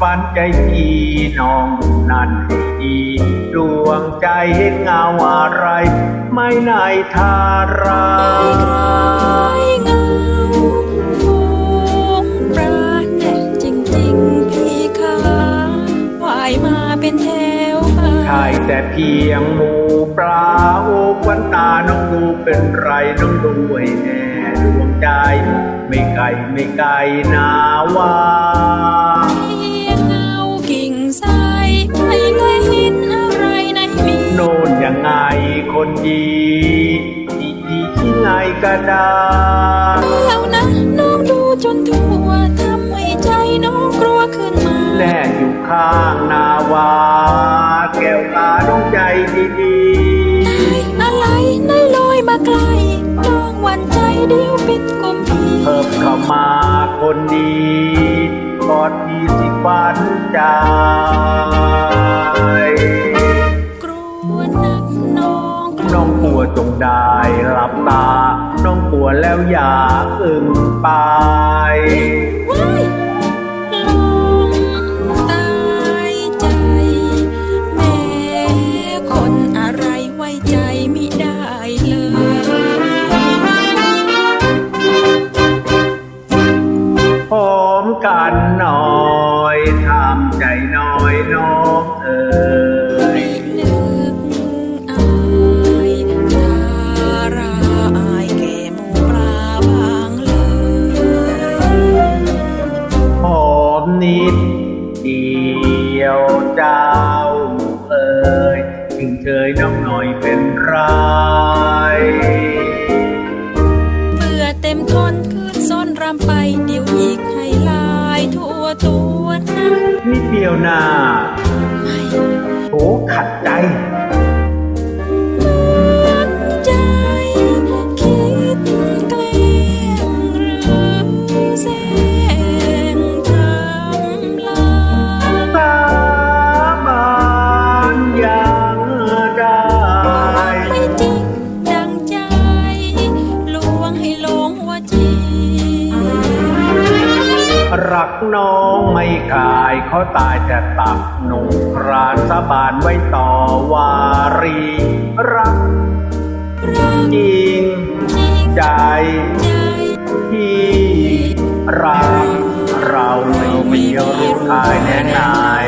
ฝันใจพี่น้องนั่นให้ดีดวงใจเห็นเงาอะไร ไม่ในทาราเงาโงปราแน่จริงๆพี่ขาว่ายมาเป็นแถวมาใช่แต่เพียงหมูปลาโอ้ควันตาน้องดูเป็นไรน้องดูให้แน่ดวงใจ ไม่ไกลไม่ไกลนาว่า คนดีที่ดีที่ไงก็ได้แล้วนะน้องดูจนทั่วทำให้ใจน้องกลัวขึ้นมา แน่อยู่ข้างนาวา แก้วตาน้องใจดีอะไรในลอยมาไกลน้องหวันใจเดียวปิดกุมพีๆเพิ่มเข้ามาคนดีกอดพี่สิฝันใจ จงได้หลับตา น้องกลัวแล้วอย่าอึ้งไปว้ายลองตายใจแม่คนอะไรไว้ใจไม่ได้เลยหอมกันหน่อยทำใจน้อยน้องเอ๋ เชยน้องหน่อยเป็นไรเบื่อเต็มทนคืนซ้อนรำไป เดี๋ยวอีกให้ลายทั่วตัวนะนิดเดียวนาไม่โหขัดใจ วงให้หลงวจีรักน้องไม่ขายเขาตายแต่ตักหนุ่มครานสบานไว้ต่อวารี รักรกจริงใจจที่รัก เราไม่มีรู้ขายแน่นาย